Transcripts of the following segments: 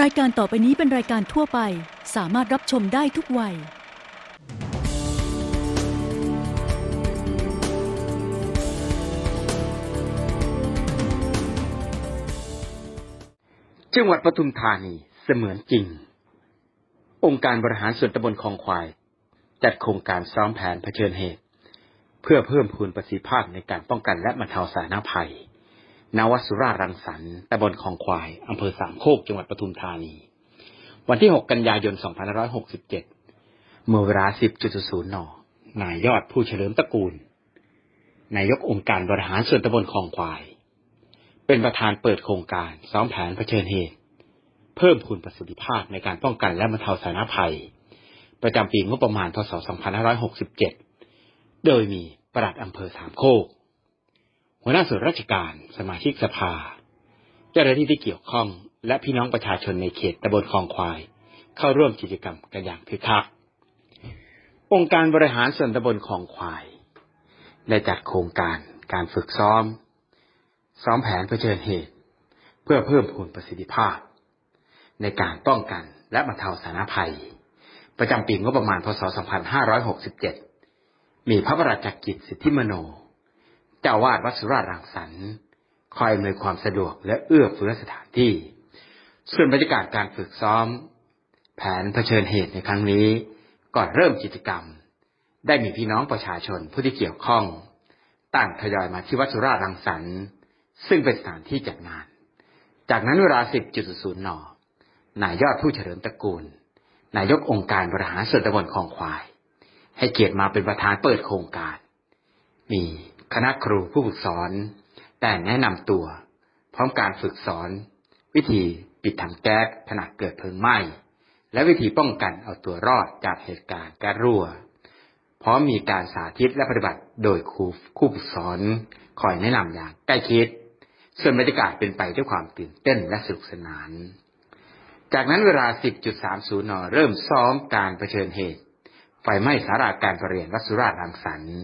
รายการต่อไปนี้เป็นรายการทั่วไป สามารถรับชมได้ทุกวัย จังหวัดปทุมธานีเสมือนจริง องค์การบริหารส่วนตำบลคลองควาย จัดโครงการซ้อมแผนเผชิญเหตุ เพื่อเพิ่มพูนประสิทธิภาพในการป้องกันและบรรเทาสาธารณภัย นวสุรารังสรรค์ตำบลคลองควาย อำเภอสามโคก จังหวัดปทุมธานี วันที่ 6 กันยายน 2567 เมื่อเวลา 10.00 น นายยอดผู้เฉลิมตระกูล นายกองค์การบริหารส่วนตำบลคลองควาย เป็นประธานเปิดโครงการซ้อมแผนเผชิญเหตุ เพิ่มพูนประสิทธิภาพในการป้องกันและบรรเทาสาธารณภัย ประจำปีงบประมาณ พศ 2567 โดยมีประหลัดอำเภอสามโคก หัวหน้าส่วนราชการ สมาชิกสภา เจ้าหน้าที่ที่เกี่ยวข้อง และพี่น้องประชาชนในเขตตำบลคลองควาย เข้าร่วมกิจกรรมกันอย่างคึกคัก องค์การบริหารส่วนตำบลคลองควายได้จัดโครงการการฝึกซ้อม ซ้อมแผนเผชิญเหตุ เพื่อเพิ่มพูนประสิทธิภาพ ในการป้องกันและบรรเทาสาธารณภัย ประจำปีงบประมาณพศ 2567 มีพระบรมจักกิจสิทธิมโน เจ้าวาดวัดสุราษฎร์รังสรรค์คอยอำนวยความสะดวกและเอื้อเฟื้อสถานที่ ส่วนบรรยากาศการฝึกซ้อม แผนเผชิญเหตุในครั้งนี้ ก่อนเริ่มกิจกรรม ได้มีพี่น้องประชาชนผู้ที่เกี่ยวข้องต่างทยอยมาที่วัดสุราษฎร์รังสรรค์ซึ่งเป็นสถานที่จัดงาน จากนั้นเวลา 10.00 น นายยอดผู้เฉลิมตระกูล นายกองค์การบริหารส่วนตำบลคลองควาย ให้เกียรติมาเป็นประธานเปิดโครงการ มี คณะครูผู้ฝึกสอน แต่แนะนำตัว พร้อมการฝึกสอน วิธีปิดถังแก๊สขณะเกิดเพลิงไหม้ และวิธีป้องกันเอาตัวรอดจากเหตุการณ์แก๊สรั่ว พร้อมมีการสาธิตและปฏิบัติโดยครูผู้ฝึกสอนคอยแนะนำอย่างใกล้ชิด ส่วนบรรยากาศเป็นไปด้วยความตื่นเต้นและสนุกสนาน จากนั้นเวลา 10.30 น เริ่มซ้อมการเผชิญเหตุ ไฟไหม้สาราการประเรียนวัดสุราษฎร์รังสรรค์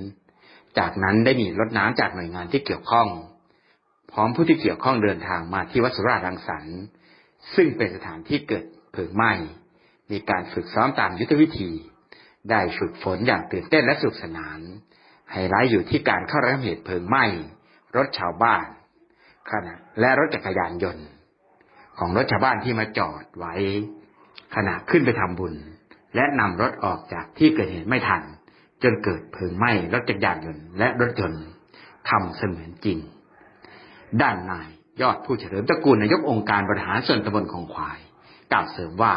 จากนั้นได้มีรถน้ำจากหน่วยงานที่เกี่ยวข้อง พร้อมผู้ที่เกี่ยวข้องเดินทางมาที่วัดสุราษฎร์รังสรรค์ซึ่งเป็นสถานที่เกิดเพลิงไหม้มีการฝึกซ้อมตามยุทธวิธี ได้ฝึกฝนอย่างตื่นเต้นและสนุกสนาน ไฮไลท์อยู่ที่การเข้าระงับเหตุเพลิงไหม้รถชาวบ้านขณะและรถจักรยานยนต์ ของรถชาวบ้านที่มาจอดไว้ ขณะขึ้นไปทำบุญ และนำรถออกจากที่เกิดเหตุไม่ทัน จนเกิดเพลิงไหม้รถจักรยานยนต์และรถยนต์ทำเสมือนจริง ด้านนายยอดผู้เฉลิมตระกูลนายกองค์การบริหารส่วนตำบลของควาย กล่าวเสริมว่า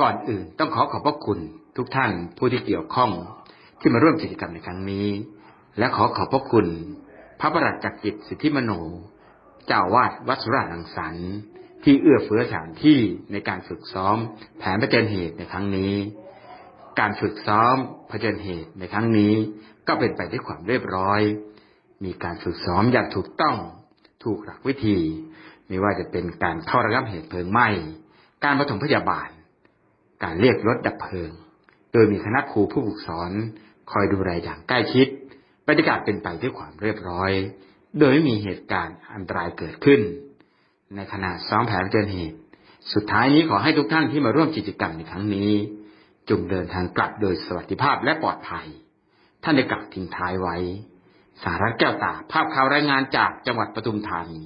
ก่อนอื่นต้องขอขอบพระคุณทุกท่านผู้ที่เกี่ยวข้องที่มาร่วมกิจกรรมในครั้งนี้ และขอขอบพระคุณ พระประหลัดจักรกิจสิทธิมโน เจ้าวาดวัดสุราษฎร์รังสรรค์ที่เอื้อเฟื้อสถานที่ในการฝึกซ้อมแผนเผชิญเหตุในครั้งนี้ การฝึกซ้อมเผชิญเหตุในครั้งนี้ ก็เป็นไปด้วยความเรียบร้อย มีการฝึกซ้อมอย่างถูกต้อง ถูกหลักวิธี ไม่ว่าจะเป็นการเข้าระงับเหตุเพลิงไหม้ การปฐมพยาบาล การเรียกรถดับเพลิง โดยมีคณะครูผู้ฝึกสอน คอยดูแลอย่างใกล้ชิด บรรยากาศเป็นไปด้วยความเรียบร้อย โดยไม่มีเหตุการณ์อันตรายเกิดขึ้น ในขณะซ้อมแผนเผชิญเหตุ สุดท้ายนี้ขอให้ทุกท่านที่มาร่วมกิจกรรมในครั้งนี้ จงเดินทางกลับโดยสวัสดิภาพและปลอดภัย ท่านได้กล่าวทิ้งท้ายไว้ สารัตแก้วตาภาพข่าวรายงานจากจังหวัดปทุมธานี